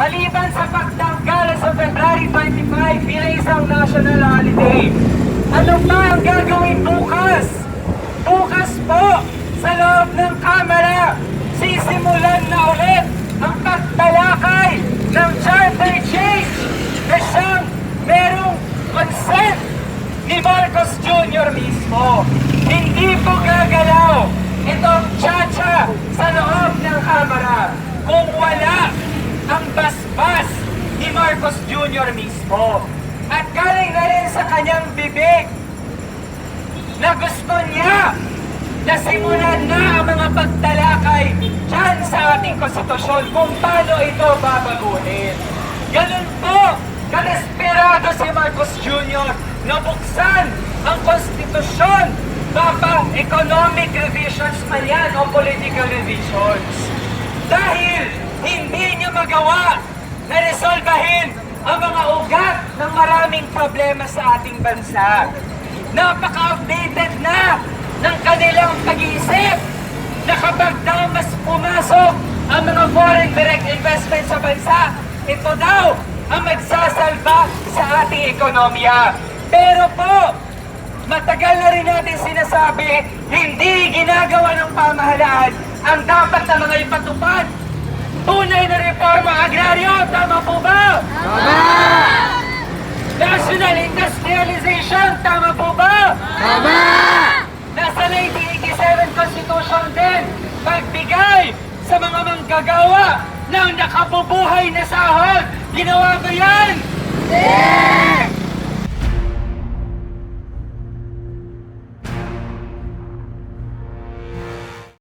Maliban sa pagtanggal sa February 25 bilang isang national holiday, ano pa ang gagawin bukas? Bukas po, sa loob ng Kamara, sisimulan na ulit ang pagtalakay ng charter change na siyang merong consent ni Marcos Jr. mismo. Hindi po gagalaw itong chacha sa loob ng Kamara kung wala ang basbas ni Marcos Jr. mismo. At galing na rin sa kanyang bibig na gusto niya na simulan na ang mga pagtalakay dyan sa ating konstitusyon kung paano ito babaguhin. Ganun po, kadesperado si Marcos Jr. na buksan ang konstitusyon Papa, economic revisions man yan o political revisions. Dahil hindi niya magawa na resolbahin ang mga ugat ng maraming problema sa ating bansa. Napaka-outdated na ng kanilang pag-iisip na kapag daw mas pumasok ang mga foreign direct investment sa bansa, ito daw ang magsasalba sa ating ekonomiya. Pero po, matagal na rin natin sinasabi, hindi ginagawa ng pamahalaan ang dapat na mga ipatupad. Tunay na reforma agraryo, tama po ba? National industrialization, tama po ba? Tama! Nasa 1987 Constitution din, pagbigay sa mga manggagawa ng nakabubuhay na sahod. Ginawa ba yan? Yes!